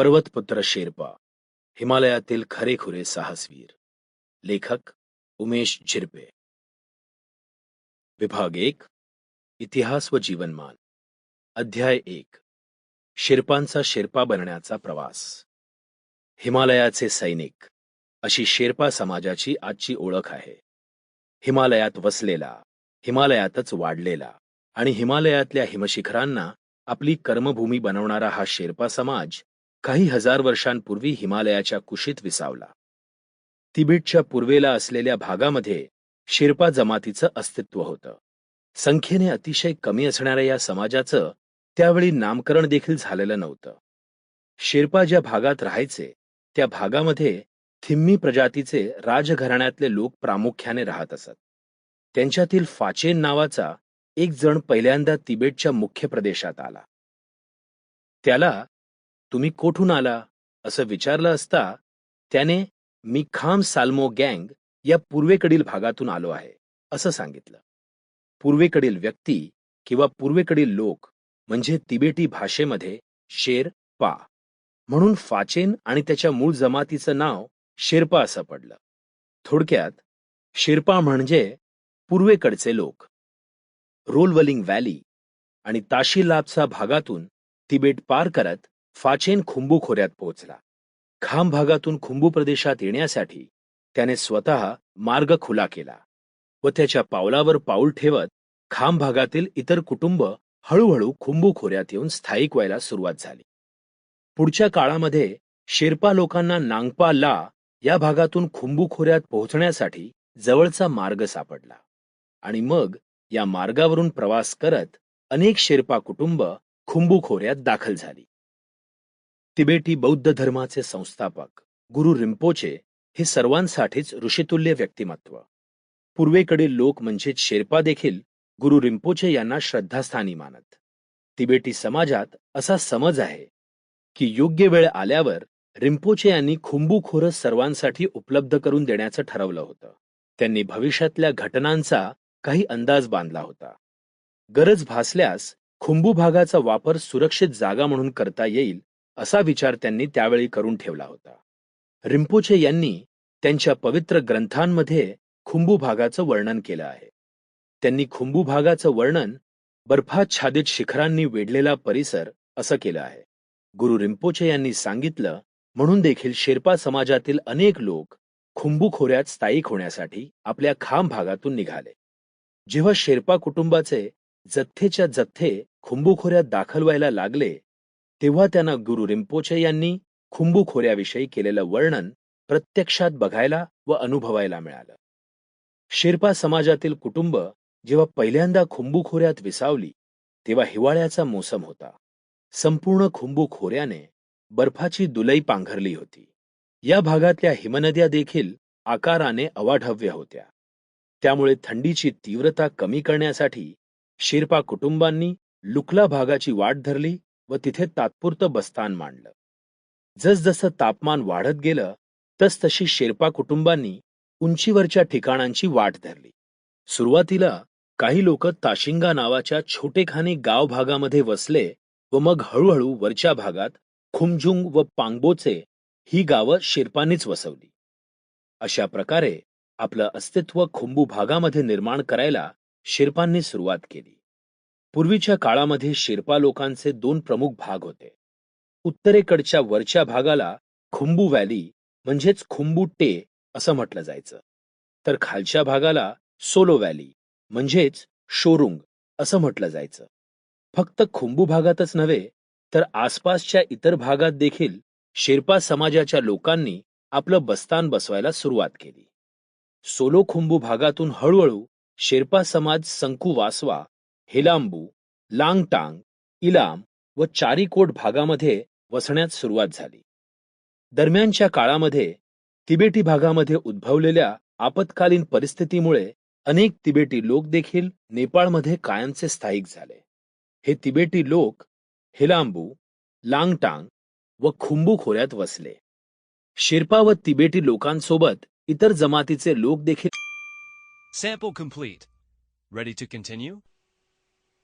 पर्वतपुत्र शेर्पा हिमालयातील खरेखुरे साहसवीर. लेखक उमेश झिरपे. विभाग एक इतिहास व जीवनमान. अध्याय एक शेर्पांचा शेर्पा बनण्याचा प्रवास. हिमालयाचे सैनिक अशी शेर्पा समाजाची आजची ओळख आहे. हिमालयात वसलेला हिमालयातच वाढलेला आणि हिमालयातल्या हिमशिखरांना आपली कर्मभूमी बनवणारा हा शेर्पा समाज काही हजार वर्षांपूर्वी हिमालयाच्या कुशीत विसावला. तिबेटच्या पूर्वेला असलेल्या भागामध्ये शिर्पा जमातीचं अस्तित्व होतं. संख्येने अतिशय कमी असणाऱ्या या समाजाचं त्यावेळी नामकरण देखील झालेलं नव्हतं. शिर्पा ज्या भागात राहायचे त्या भागामध्ये थिम्मी प्रजातीचे राजघराण्यातले लोक प्रामुख्याने राहत असत. त्यांच्यातील फाचेन नावाचा एक जण पहिल्यांदा तिबेटच्या मुख्य प्रदेशात आला. त्याला तुम्ही कोठून आला? असं विचारलं असता त्याने मी खाम साल्मो गँग या पूर्वेकडील भागातून आलो आहे असं सांगितलं. पूर्वेकडील व्यक्ती किंवा पूर्वेकडील लोक म्हणजे तिबेटी भाषेमध्ये शेर पा. म्हणून फाचेन आणि त्याच्या मूळ जमातीचं नाव शेर्पा असं पडलं. थोडक्यात शेर्पा म्हणजे पूर्वेकडचे लोक. रोलवलिंग व्हॅली आणि ताशीलाबचा भागातून तिबेट पार करत फाचेन खुंबू खोऱ्यात पोहोचला. खाम भागातून खुंबू प्रदेशात येण्यासाठी त्याने स्वतः मार्ग खुला केला व त्याच्या पावलावर पाऊल ठेवत खाम भागातील इतर कुटुंब हळूहळू खुंबू खोऱ्यात येऊन स्थायिक व्हायला सुरुवात झाली. पुढच्या काळामध्ये शेर्पा लोकांना नांगपा ला या भागातून खुंबू खोऱ्यात पोहोचण्यासाठी जवळचा मार्ग सापडला आणि मग या मार्गावरून प्रवास करत अनेक शेर्पा कुटुंब खुंबू खोऱ्यात दाखल झाली. तिबेटी बौद्ध धर्माचे संस्थापक गुरु रिम्पोचे हे सर्वांसाठीच ऋषितुल्य व्यक्तिमत्व. पूर्वेकडील लोक म्हणजे शेर्पा देखील गुरु रिम्पोचे यांना श्रद्धास्थानी मानत. तिबेटी समाजात असा समज आहे की योग्य वेळ आल्यावर रिम्पोचे यांनी खुंबूखोर सर्वांसाठी उपलब्ध करून देण्याचं ठरवलं होतं. त्यांनी भविष्यातल्या घटनांचा काही अंदाज बांधला होता. गरज भासल्यास खुंबू भागाचा वापर सुरक्षित जागा म्हणून करता येईल असा विचार त्यांनी त्यावेळी करून ठेवला होता. रिम्पोचे यांनी त्यांच्या पवित्र ग्रंथांमध्ये खुंबू भागाचं वर्णन केलं आहे. त्यांनी खुंबू भागाचं वर्णन बर्फाच्छादित शिखरांनी वेढलेला परिसर असं केलं आहे. गुरु रिम्पोचे यांनी सांगितलं म्हणून देखील शेर्पा समाजातील अनेक लोक खुंबू खोऱ्यात स्थायिक होण्यासाठी आपल्या खांब भागातून निघाले. जेव्हा शेर्पा कुटुंबाचे जथ्थेच्या जथ्थे खुंबू खोऱ्यात दाखल व्हायला लागले तेव्हा त्यांना गुरु रिम्पोचे यांनी खुंबू खोऱ्याविषयी केलेलं वर्णन प्रत्यक्षात बघायला व अनुभवायला मिळालं. शेर्पा समाजातील कुटुंब जेव्हा पहिल्यांदा खुंबू खोऱ्यात विसावली तेव्हा हिवाळ्याचा मोसम होता. संपूर्ण खुंबू खोऱ्याने बर्फाची दुलई पांघरली होती. या भागातल्या हिमनद्या देखील आकाराने अवाढव्य होत्या. त्यामुळे थंडीची तीव्रता कमी करण्यासाठी शेर्पा कुटुंबांनी लुकला भागाची वाट धरली व तिथे तात्पुरतं बस्तान मांडलं. जसजसं तापमान वाढत गेलं तसतशी शेर्पा कुटुंबांनी उंचीवरच्या ठिकाणांची वाट धरली. सुरुवातीला काही लोक ताशिंगा नावाच्या छोटेखानी गाव भागामध्ये वसले व मग हळूहळू वरच्या भागात खुमजुंग व पांगबोचे ही गावं शेर्पांनीच वसवली. अशा प्रकारे आपलं अस्तित्व खुंबू भागामध्ये निर्माण करायला शेर्पांनी सुरुवात केली. पूर्वीच्या काळामध्ये शेर्पा लोकांचे दोन प्रमुख भाग होते. उत्तरेकडच्या वरच्या भागाला खुंबू व्हॅली म्हणजेच खुंबू टे असं म्हटलं जायचं. तर खालच्या भागाला सोलो व्हॅली म्हणजेच शोरुंग असं म्हटलं जायचं. फक्त खुंबू भागातच नव्हे तर आसपासच्या इतर भागात देखील शेर्पा समाजाच्या लोकांनी आपलं बस्तान बसवायला सुरुवात केली. सोलो खुंबू भागातून हळूहळू शेर्पा समाज संकू वासवा हेलांबू लांगटांग इलाम व चारीकोट भागामध्ये वसण्यास सुरुवात झाली. दरम्यानच्या काळामध्ये तिबेटी भागामध्ये उद्भवलेल्या आपत्कालीन परिस्थितीमुळे अनेक तिबेटी लोक देखील नेपाळमध्ये कायमचे स्थायिक झाले. हे तिबेटी लोक हेलांबू लांगटांग व खुंबू खोऱ्यात वसले. शेर्पा व तिबेटी लोकांसोबत इतर जमातीचे लोक देखील